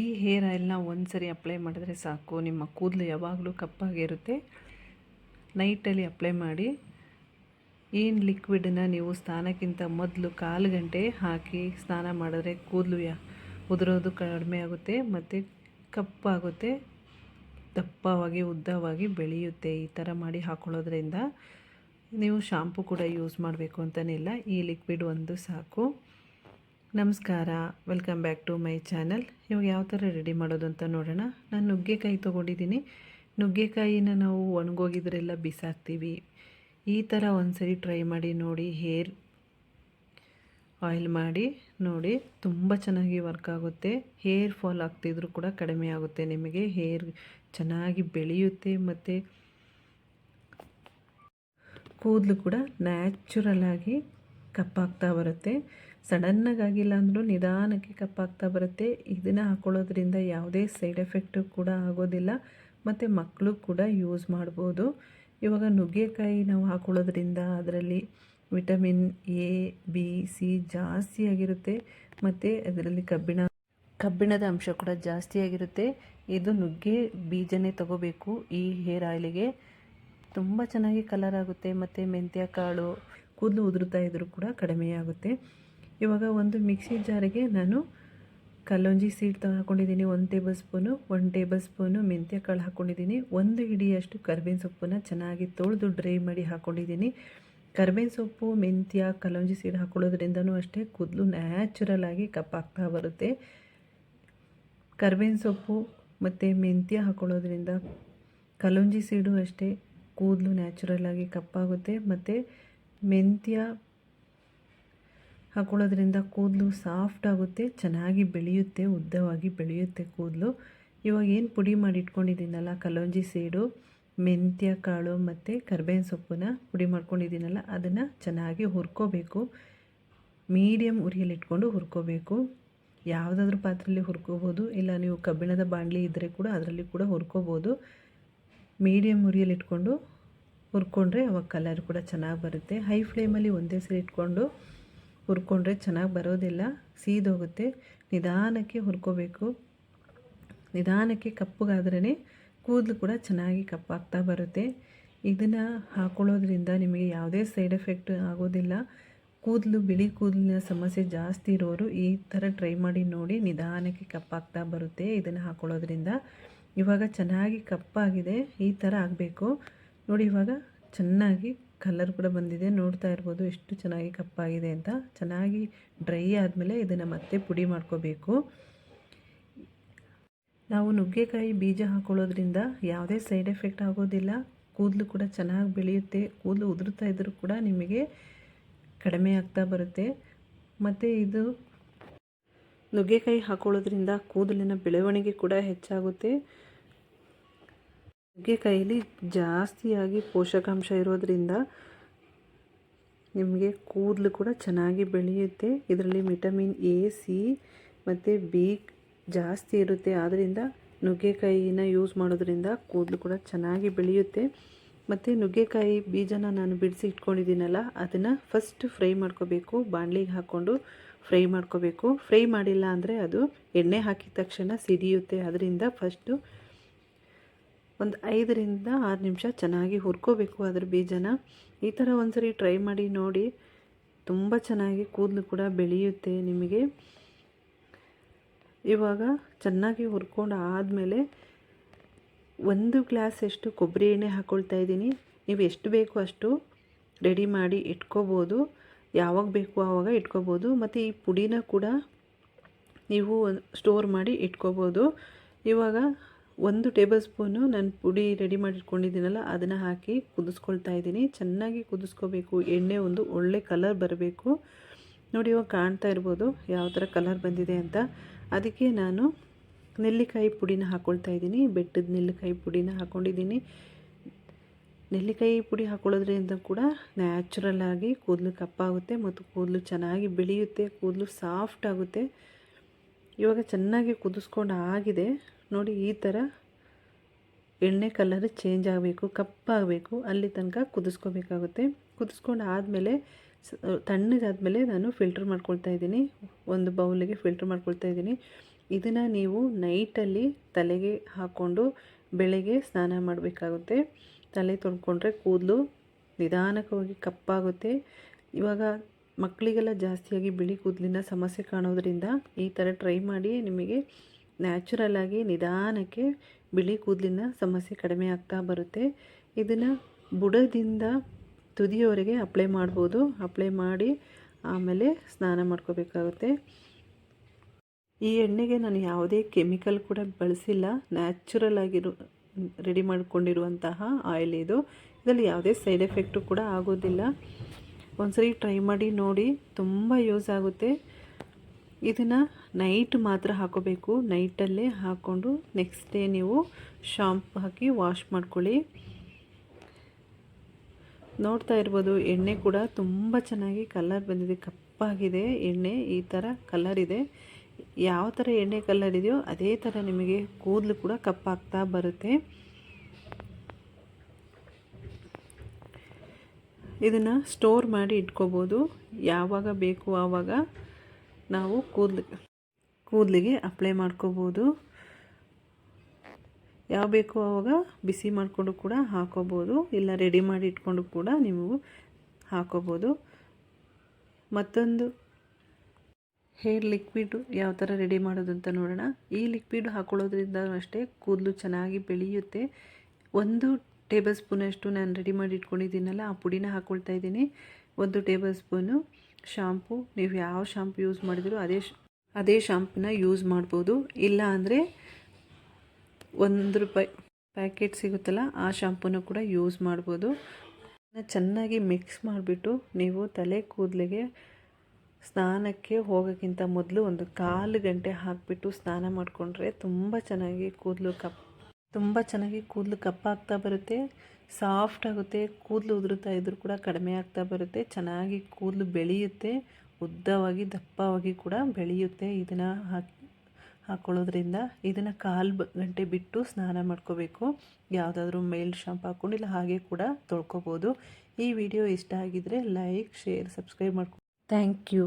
ಈ ಹೇರ್ ಆಯಿಲ್ನ ಒಂದು ಸರಿ ಅಪ್ಲೈ ಮಾಡಿದ್ರೆ ಸಾಕು. ನಿಮ್ಮ ಕೂದಲು ಯಾವಾಗಲೂ ಕಪ್ಪಾಗಿರುತ್ತೆ. ನೈಟಲ್ಲಿ ಅಪ್ಲೈ ಮಾಡಿ. ಏನು ಲಿಕ್ವಿಡನ್ನು ನೀವು ಸ್ನಾನಕ್ಕಿಂತ ಮೊದಲು ಕಾಲು ಗಂಟೆ ಹಾಕಿ ಸ್ನಾನ ಮಾಡಿದ್ರೆ ಕೂದಲು ಯಾ, ಉದುರೋದು ಕಡಿಮೆ ಆಗುತ್ತೆ ಮತ್ತು ಕಪ್ಪಾಗುತ್ತೆ. ದಪ್ಪವಾಗಿ, ಉದ್ದವಾಗಿ ಬೆಳೆಯುತ್ತೆ. ಈ ಥರ ಮಾಡಿ ಹಾಕೊಳ್ಳೋದ್ರಿಂದ ನೀವು ಶಾಂಪು ಕೂಡ ಯೂಸ್ ಮಾಡಬೇಕು ಅಂತಲೇ ಇಲ್ಲ. ಈ ಲಿಕ್ವಿಡ್ ಒಂದು ಸಾಕು. ನಮಸ್ಕಾರ. Welcome back to my channel ಇವಾಗ ಯಾವ ಥರ ರೆಡಿ ಮಾಡೋದು ಅಂತ ನೋಡೋಣ. ನಾನು ನುಗ್ಗೆಕಾಯಿ ತೊಗೊಂಡಿದ್ದೀನಿ. ನುಗ್ಗೆಕಾಯಿನ ನಾವು ಒಣಗೋಗಿದ್ರೆಲ್ಲ ಬಿಸಾಕ್ತೀವಿ. ಈ ಥರ ಒಂದ್ಸರಿ ಟ್ರೈ ಮಾಡಿ ನೋಡಿ ಹೇರ್ ಆಯಿಲ್ ಮಾಡಿ ನೋಡಿ ತುಂಬ ಚೆನ್ನಾಗಿ ವರ್ಕ್ ಆಗುತ್ತೆ. ಹೇರ್ ಫಾಲ್ ಆಗ್ತಿದ್ರು ಕೂಡ ಕಡಿಮೆ ಆಗುತ್ತೆ ನಿಮಗೆ. ಹೇರ್ ಚೆನ್ನಾಗಿ ಬೆಳೆಯುತ್ತೆ ಮತ್ತು ಕೂದಲು ಕೂಡ ನ್ಯಾಚುರಲ್ ಆಗಿ ಕಪ್ಪಾಗ್ತಾ ಬರುತ್ತೆ. ಸಡನ್ನಾಗಿ ಆಗಿಲ್ಲ ಅಂದರೂ ನಿಧಾನಕ್ಕೆ ಕಪ್ಪಾಗ್ತಾ ಬರುತ್ತೆ. ಇದನ್ನು ಹಾಕೊಳ್ಳೋದ್ರಿಂದ ಯಾವುದೇ ಸೈಡ್ ಎಫೆಕ್ಟು ಕೂಡ ಆಗೋದಿಲ್ಲ. ಮತ್ತು ಮಕ್ಕಳು ಕೂಡ ಯೂಸ್ ಮಾಡ್ಬೋದು. ಇವಾಗ ನುಗ್ಗೆಕಾಯಿ ನಾವು ಹಾಕೊಳ್ಳೋದ್ರಿಂದ ಅದರಲ್ಲಿ ವಿಟಮಿನ್ ಎ, ಬಿ, ಸಿ ಜಾಸ್ತಿ ಆಗಿರುತ್ತೆ. ಮತ್ತು ಅದರಲ್ಲಿ ಕಬ್ಬಿಣ, ಕಬ್ಬಿಣದ ಅಂಶ ಕೂಡ ಜಾಸ್ತಿ ಆಗಿರುತ್ತೆ. ಇದು ನುಗ್ಗೆ ಬೀಜನೇ ತಗೋಬೇಕು ಈ ಹೇರ್ ಆಯಿಲಿಗೆ. ತುಂಬ ಚೆನ್ನಾಗಿ ಕಲರ್ ಆಗುತ್ತೆ. ಮತ್ತು ಮೆಂತ್ಯ ಕಾಳು ಕೂದಲು ಉದುರುತ್ತಾ ಇದ್ದರೂ ಕೂಡ ಕಡಿಮೆ ಆಗುತ್ತೆ. ಇವಾಗ ಒಂದು ಮಿಕ್ಸಿ ಜಾರಿಗೆ ನಾನು ಕಲ್ಲೊಂಜಿ ಸೀಡ್ ಹಾಕ್ಕೊಂಡಿದ್ದೀನಿ ಒಂದು ಟೇಬಲ್ ಸ್ಪೂನು, ಒಂದು ಟೇಬಲ್ ಸ್ಪೂನು ಮೆಂತ್ಯ ಕಾಳು ಹಾಕ್ಕೊಂಡಿದ್ದೀನಿ ಒಂದು ಹಿಡಿಯಷ್ಟು ಕರ್ಬೇವಿನ ಸೊಪ್ಪನ್ನು ಚೆನ್ನಾಗಿ ತೊಳೆದು ಡ್ರೈ ಮಾಡಿ ಹಾಕ್ಕೊಂಡಿದ್ದೀನಿ ಕರ್ಬೇವಿನ ಸೊಪ್ಪು, ಮೆಂತ್ಯ, ಕಲ್ಲೊಂಜಿ ಸೀಡ್ ಹಾಕ್ಕೊಳ್ಳೋದ್ರಿಂದನೂ ಅಷ್ಟೇ ಕೂದಲು ನ್ಯಾಚುರಲ್ ಆಗಿ ಕಪ್ಪಾಗ್ತಾ ಬರುತ್ತೆ. ಕರ್ಬೇವಿನ ಸೊಪ್ಪು ಮತ್ತು ಮೆಂತ್ಯ ಹಾಕ್ಕೊಳ್ಳೋದ್ರಿಂದ ಕಲ್ಲೊಂಜಿ ಸೀಡು ಅಷ್ಟೇ ಕೂದಲು ನ್ಯಾಚುರಲ್ ಆಗಿ ಕಪ್ಪಾಗುತ್ತೆ. ಮತ್ತು ಮೆಂತ್ಯ ಹಾಕೊಳ್ಳೋದ್ರಿಂದ ಕೂದಲು ಸಾಫ್ಟ್ ಆಗುತ್ತೆ, ಚೆನ್ನಾಗಿ ಬೆಳೆಯುತ್ತೆ, ಉದ್ದವಾಗಿ ಬೆಳೆಯುತ್ತೆ ಕೂದಲು. ಇವಾಗ ಏನು ಪುಡಿ ಮಾಡಿ ಇಟ್ಕೊಂಡಿದ್ದೀನಲ್ಲ, ಕಲೋಂಜಿ ಸೀಡು, ಮೆಂತ್ಯ, ಕಾಳು ಮತ್ತು ಕರ್ಬೇವಿನ ಸೊಪ್ಪನ್ನ ಪುಡಿ ಮಾಡ್ಕೊಂಡಿದ್ದೀನಲ್ಲ, ಅದನ್ನು ಚೆನ್ನಾಗಿ ಹುರ್ಕೋಬೇಕು. ಮೀಡಿಯಮ್ ಉರಿಯಲ್ಲಿಟ್ಕೊಂಡು ಹುರ್ಕೋಬೇಕು. ಯಾವುದಾದ್ರೂ ಪಾತ್ರೆಯಲ್ಲಿ ಹುರ್ಕೋಬೋದು, ಇಲ್ಲ ನೀವು ಕಬ್ಬಿಣದ ಬಾಣಲಿ ಇದ್ದರೆ ಕೂಡ ಅದರಲ್ಲಿ ಕೂಡ ಹುರ್ಕೋಬೋದು. ಮೀಡಿಯಮ್ ಉರಿಯಲ್ಲಿ ಇಟ್ಕೊಂಡು ಹುರ್ಕೊಂಡ್ರೆ ಅವಾಗ ಕಲರ್ ಕೂಡ ಚೆನ್ನಾಗಿ ಬರುತ್ತೆ. ಹೈ ಫ್ಲೇಮಲ್ಲಿ ಒಂದೇ ಸರಿ ಇಟ್ಕೊಂಡು ಹುರ್ಕೊಂಡ್ರೆ ಚೆನ್ನಾಗಿ ಬರೋದಿಲ್ಲ. ಸೀದೋಗುತ್ತೆ. ನಿಧಾನಕ್ಕೆ ಹುರ್ಕೋಬೇಕು. ನಿಧಾನಕ್ಕೆ ಕಪ್ಪಗಾದ್ರೇ ಕೂದಲು ಕೂಡ ಚೆನ್ನಾಗಿ ಕಪ್ಪಾಗ್ತಾ ಬರುತ್ತೆ. ಇದನ್ನು ಹಾಕೊಳ್ಳೋದ್ರಿಂದ ನಿಮಗೆ ಯಾವುದೇ ಸೈಡ್ ಎಫೆಕ್ಟ್ ಆಗೋದಿಲ್ಲ. ಕೂದಲು, ಬಿಳಿ ಕೂದಲಿನ ಸಮಸ್ಯೆ ಜಾಸ್ತಿ ಇರೋರು ಈ ಥರ ಟ್ರೈ ಮಾಡಿ ನೋಡಿ ನಿಧಾನಕ್ಕೆ ಕಪ್ಪಾಗ್ತಾ ಬರುತ್ತೆ ಇದನ್ನು ಹಾಕೊಳ್ಳೋದ್ರಿಂದ. ಇವಾಗ ಚೆನ್ನಾಗಿ ಕಪ್ಪಾಗಿದೆ. ಈ ಥರ ಆಗಬೇಕು. ನೋಡಿ, ಇವಾಗ ಚೆನ್ನಾಗಿ ಕಲರ್ ಕೂಡ ಬಂದಿದೆ. ನೋಡ್ತಾ ಇರ್ಬೋದು ಎಷ್ಟು ಚೆನ್ನಾಗಿ ಕಪ್ಪಾಗಿದೆ ಅಂತ. ಚೆನ್ನಾಗಿ ಡ್ರೈ ಆದಮೇಲೆ ಇದನ್ನು ಮತ್ತೆ ಪುಡಿ ಮಾಡ್ಕೋಬೇಕು. ನಾವು ನುಗ್ಗೆಕಾಯಿ ಬೀಜ ಹಾಕೊಳ್ಳೋದ್ರಿಂದ ಯಾವುದೇ ಸೈಡ್ ಎಫೆಕ್ಟ್ ಆಗೋದಿಲ್ಲ. ಕೂದಲು ಕೂಡ ಚೆನ್ನಾಗಿ ಬೆಳೆಯುತ್ತೆ. ಕೂದಲು ಉದುರ್ತಾ ಇದ್ದರೂ ಕೂಡ ನಿಮಗೆ ಕಡಿಮೆ ಆಗ್ತಾ ಬರುತ್ತೆ. ಮತ್ತು ಇದು ನುಗ್ಗೆಕಾಯಿ ಹಾಕೊಳ್ಳೋದ್ರಿಂದ ಕೂದಲಿನ ಬೆಳವಣಿಗೆ ಕೂಡ ಹೆಚ್ಚಾಗುತ್ತೆ. ನುಗ್ಗೆಕಾಯಿಲಿ ಜಾಸ್ತಿಯಾಗಿ ಪೋಷಕಾಂಶ ಇರೋದ್ರಿಂದ ನಿಮಗೆ ಕೂದಲು ಕೂಡ ಚೆನ್ನಾಗಿ ಬೆಳೆಯುತ್ತೆ. ಇದರಲ್ಲಿ ವಿಟಮಿನ್ ಎ, ಸಿ ಮತ್ತು ಬಿ ಜಾಸ್ತಿ ಇರುತ್ತೆ. ಆದ್ದರಿಂದ ನುಗ್ಗೆಕಾಯಿನ ಯೂಸ್ ಮಾಡೋದ್ರಿಂದ ಕೂದಲು ಕೂಡ ಚೆನ್ನಾಗಿ ಬೆಳೆಯುತ್ತೆ. ಮತ್ತು ನುಗ್ಗೆಕಾಯಿ ಬೀಜನ ನಾನು ಬಿಡಿಸಿ ಇಟ್ಕೊಂಡಿದ್ದೀನಲ್ಲ, ಅದನ್ನು ಫಸ್ಟ್ ಫ್ರೈ ಮಾಡ್ಕೋಬೇಕು. ಬಾಣಲಿಗೆ ಹಾಕ್ಕೊಂಡು ಫ್ರೈ ಮಾಡ್ಕೋಬೇಕು. ಫ್ರೈ ಮಾಡಿಲ್ಲ ಅಂದರೆ ಅದು ಎಣ್ಣೆ ಹಾಕಿದ ತಕ್ಷಣ ಸಿಡಿಯುತ್ತೆ. ಅದರಿಂದ ಫಸ್ಟು ಒಂದು ಐದರಿಂದ ಆರು ನಿಮಿಷ ಚೆನ್ನಾಗಿ ಹುರ್ಕೋಬೇಕು ಅದ್ರ ಬೀಜನ. ಈ ಥರ ಒಂದ್ಸರಿ ಟ್ರೈ ಮಾಡಿ ನೋಡಿ. ತುಂಬ ಚೆನ್ನಾಗಿ ಕೂದಲು ಕೂಡ ಬೆಳೆಯುತ್ತೆ ನಿಮಗೆ. ಇವಾಗ ಚೆನ್ನಾಗಿ ಹುರ್ಕೊಂಡು ಆದಮೇಲೆ ಒಂದು ಗ್ಲಾಸ್ ಎಷ್ಟು ಕೊಬ್ಬರಿ ಎಣ್ಣೆ ಹಾಕ್ಕೊಳ್ತಾ ಇದ್ದೀನಿ. ನೀವು ಎಷ್ಟು ಬೇಕು ಅಷ್ಟು ರೆಡಿ ಮಾಡಿ ಇಟ್ಕೋಬೋದು. ಯಾವಾಗ ಬೇಕು ಆವಾಗ ಇಟ್ಕೋಬೋದು. ಮತ್ತು ಈ ಪುಡಿನ ಕೂಡ ನೀವು ಸ್ಟೋರ್ ಮಾಡಿ ಇಟ್ಕೋಬೋದು. ಇವಾಗ ಒಂದು ಟೇಬಲ್ ಸ್ಪೂನು ನಾನು ಪುಡಿ ರೆಡಿ ಮಾಡಿಟ್ಕೊಂಡಿದ್ದೀನಲ್ಲ, ಅದನ್ನು ಹಾಕಿ ಕುದಿಸ್ಕೊಳ್ತಾ ಇದ್ದೀನಿ. ಚೆನ್ನಾಗಿ ಕುದಿಸ್ಕೋಬೇಕು. ಎಣ್ಣೆ ಒಂದು ಒಳ್ಳೆ ಕಲರ್ ಬರಬೇಕು. ನೋಡಿ, ಇವಾಗ ಕಾಣ್ತಾ ಇರ್ಬೋದು ಯಾವ ಥರ ಕಲರ್ ಬಂದಿದೆ ಅಂತ. ಅದಕ್ಕೆ ನಾನು ನೆಲ್ಲಿಕಾಯಿ ಪುಡಿನ ಹಾಕ್ಕೊಳ್ತಾ ಇದ್ದೀನಿ. ಬೆಟ್ಟದ ನೆಲ್ಲಿಕಾಯಿ ಪುಡಿನ ಹಾಕ್ಕೊಂಡಿದ್ದೀನಿ ನೆಲ್ಲಿಕಾಯಿ ಪುಡಿ ಹಾಕೊಳ್ಳೋದ್ರಿಂದ ಕೂಡ ನ್ಯಾಚುರಲ್ ಆಗಿ ಕೂದಲು ಕಪ್ಪಾಗುತ್ತೆ ಮತ್ತು ಕೂದಲು ಚೆನ್ನಾಗಿ ಬೆಳೆಯುತ್ತೆ, ಕೂದಲು ಸಾಫ್ಟ್ ಆಗುತ್ತೆ. ಇವಾಗ ಚೆನ್ನಾಗಿ ಕುದಿಸ್ಕೊಂಡು ಆಗಿದೆ. ನೋಡಿ, ಈ ಥರ ಎಣ್ಣೆ ಕಲರ್ ಚೇಂಜ್ ಆಗಬೇಕು ಕಪ್ಪಾಗಬೇಕು ಅಲ್ಲಿ ತನಕ ಕುದಿಸ್ಕೋಬೇಕಾಗುತ್ತೆ. ಕುದಿಸ್ಕೊಂಡು ಆದಮೇಲೆ ತಣ್ಣಗಾದಮೇಲೆ ನಾನು ಫಿಲ್ಟ್ರ್ ಮಾಡ್ಕೊಳ್ತಾ ಇದ್ದೀನಿ. ಒಂದು ಬೌಲಿಗೆ ಫಿಲ್ಟ್ರ್ ಮಾಡ್ಕೊಳ್ತಾ ಇದ್ದೀನಿ. ಇದನ್ನು ನೀವು ನೈಟಲ್ಲಿ ತಲೆಗೆ ಹಾಕ್ಕೊಂಡು ಬೆಳಗ್ಗೆ ಸ್ನಾನ ಮಾಡಬೇಕಾಗುತ್ತೆ. ತಲೆ ತೊಳ್ಕೊಂಡ್ರೆ ಕೂದಲು ನಿಧಾನಕವಾಗಿ ಕಪ್ಪಾಗುತ್ತೆ. ಇವಾಗ ಮಕ್ಕಳಿಗೆಲ್ಲ ಜಾಸ್ತಿಯಾಗಿ ಬಿಳಿ ಕೂದಲಿನ ಸಮಸ್ಯೆ ಕಾಣೋದ್ರಿಂದ ಈ ಥರ ಟ್ರೈ ಮಾಡಿ ನಿಮಗೆ ನ್ಯಾಚುರಲ್ಲಾಗಿ ನಿಧಾನಕ್ಕೆ ಬಿಳಿ ಕೂದಲಿನ ಸಮಸ್ಯೆ ಕಡಿಮೆ ಆಗ್ತಾ ಬರುತ್ತೆ. ಇದನ್ನು ಬುಡದಿಂದ ತುದಿಯವರೆಗೆ ಅಪ್ಲೈ ಮಾಡ್ಬೋದು. ಅಪ್ಲೈ ಮಾಡಿ ಆಮೇಲೆ ಸ್ನಾನ ಮಾಡ್ಕೋಬೇಕಾಗುತ್ತೆ. ಈ ಎಣ್ಣೆಗೆ ನಾನು ಯಾವುದೇ ಕೆಮಿಕಲ್ ಕೂಡ ಬಳಸಿಲ್ಲ. ನ್ಯಾಚುರಲ್ ಆಗಿರೋ ರೆಡಿ ಮಾಡಿಕೊಂಡಿರುವಂತಹ ಆಯಿಲ್ ಇದು. ಇದರಲ್ಲಿ ಯಾವುದೇ ಸೈಡ್ ಎಫೆಕ್ಟು ಕೂಡ ಆಗೋದಿಲ್ಲ. ಒಂದ್ಸರಿ ಟ್ರೈ ಮಾಡಿ ನೋಡಿ, ತುಂಬ ಯೂಸ್ ಆಗುತ್ತೆ. ಇದನ್ನು ನೈಟ್ ಮಾತ್ರ ಹಾಕೋಬೇಕು. ನೈಟಲ್ಲೇ ಹಾಕ್ಕೊಂಡು ನೆಕ್ಸ್ಟ್ ಡೇ ನೀವು ಶಾಂಪು ಹಾಕಿ ವಾಶ್ ಮಾಡ್ಕೊಳ್ಳಿ. ನೋಡ್ತಾ ಇರ್ಬೋದು, ಎಣ್ಣೆ ಕೂಡ ತುಂಬ ಚೆನ್ನಾಗಿ ಕಲರ್ ಬಂದಿದೆ, ಕಪ್ಪಾಗಿದೆ ಎಣ್ಣೆ. ಈ ಥರ ಕಲರ್ ಇದೆ. ಯಾವ ಥರ ಎಣ್ಣೆ ಕಲರ್ ಇದೆಯೋ, ಅದೇ ಥರ ನಿಮಗೆ ಕೂದಲು ಕೂಡ ಕಪ್ಪಾಗ್ತಾ ಬರುತ್ತೆ. ಇದನ್ನು ಸ್ಟೋರ್ ಮಾಡಿ ಇಟ್ಕೋಬೋದು. ಯಾವಾಗ ಬೇಕು ಆವಾಗ ನಾವು ಕೂದಲು, ಕೂದಲಿಗೆ ಅಪ್ಲೈ ಮಾಡ್ಕೋಬೋದು. ಯಾವ ಬೇಕು ಆವಾಗ ಬಿಸಿ ಮಾಡಿಕೊಂಡು ಕೂಡ ಹಾಕೋಬೋದು. ಇಲ್ಲ ರೆಡಿ ಮಾಡಿ ಇಟ್ಕೊಂಡು ಕೂಡ ನೀವು ಹಾಕೋಬೋದು. ಮತ್ತೊಂದು ಹೇರ್ ಲಿಕ್ವಿಡ್ ಯಾವ ಥರ ರೆಡಿ ಮಾಡೋದು ಅಂತ ನೋಡೋಣ. ಈ ಲಿಕ್ವಿಡ್ ಹಾಕೊಳ್ಳೋದ್ರಿಂದ ಅಷ್ಟೇ ಕೂದಲು ಚೆನ್ನಾಗಿ ಬೆಳೆಯುತ್ತೆ. ಒಂದು ಟೇಬಲ್ ಸ್ಪೂನಷ್ಟು ನಾನು ರೆಡಿ ಮಾಡಿ ಇಟ್ಕೊಂಡಿದ್ದೀನಲ್ಲ, ಆ ಪುಡಿನ ಹಾಕ್ಕೊಳ್ತಾ ಇದ್ದೀನಿ. ಒಂದು ಟೇಬಲ್ ಸ್ಪೂನು ಶಾಂಪು. ನೀವು ಯಾವ ಶಾಂಪು ಯೂಸ್ ಮಾಡಿದ್ರು ಅದೇ ಅದೇ ಶಾಂಪನ್ನ ಯೂಸ್ ಮಾಡ್ಬೋದು. ಇಲ್ಲ ಅಂದರೆ ಒಂದು ರೂಪಾಯಿ ಪ್ಯಾಕೆಟ್ ಸಿಗುತ್ತಲ್ಲ, ಆ ಶಾಂಪೂನ ಕೂಡ ಯೂಸ್ ಮಾಡ್ಬೋದು. ಚೆನ್ನಾಗಿ ಮಿಕ್ಸ್ ಮಾಡಿಬಿಟ್ಟು ನೀವು ತಲೆ ಕೂದಲಿಗೆ ಸ್ನಾನಕ್ಕೆ ಹೋಗೋಕ್ಕಿಂತ ಮೊದಲು ಒಂದು ಕಾಲು ಗಂಟೆ ಹಾಕಿಬಿಟ್ಟು ಸ್ನಾನ ಮಾಡಿಕೊಂಡ್ರೆ ತುಂಬ ಚೆನ್ನಾಗಿ ಕೂದಲು ಕಪ್ ತುಂಬ ಚೆನ್ನಾಗಿ ಕೂದಲು ಕಪ್ಪಾಗ್ತಾ ಬರುತ್ತೆ ಸಾಫ್ಟ್ ಆಗುತ್ತೆ, ಕೂದಲು ಉದುರುತ್ತಾ ಇದ್ದರೂ ಕೂಡ ಕಡಿಮೆ ಆಗ್ತಾ ಬರುತ್ತೆ, ಚೆನ್ನಾಗಿ ಕೂದಲು ಬೆಳೆಯುತ್ತೆ, ಉದ್ದವಾಗಿ ದಪ್ಪವಾಗಿ ಕೂಡ ಬೆಳೆಯುತ್ತೆ ಇದನ್ನು ಹಾಕಿ ಹಾಕ್ಕೊಳ್ಳೋದ್ರಿಂದ ಇದನ್ನು ಕಾಲು ಗಂಟೆ ಬಿಟ್ಟು ಸ್ನಾನ ಮಾಡ್ಕೋಬೇಕು. ಯಾವುದಾದ್ರೂ ಮೇಲ್ ಶಾಂಪ್ ಹಾಕ್ಕೊಂಡು ಇಲ್ಲ ಹಾಗೆ ಕೂಡ ತೊಳ್ಕೊಬೋದು. ಈ ವಿಡಿಯೋ ಇಷ್ಟ ಆಗಿದ್ದರೆ ಲೈಕ್, ಶೇರ್, ಸಬ್ಸ್ಕ್ರೈಬ್ ಮಾಡ್ಕೊ ಥ್ಯಾಂಕ್ ಯು.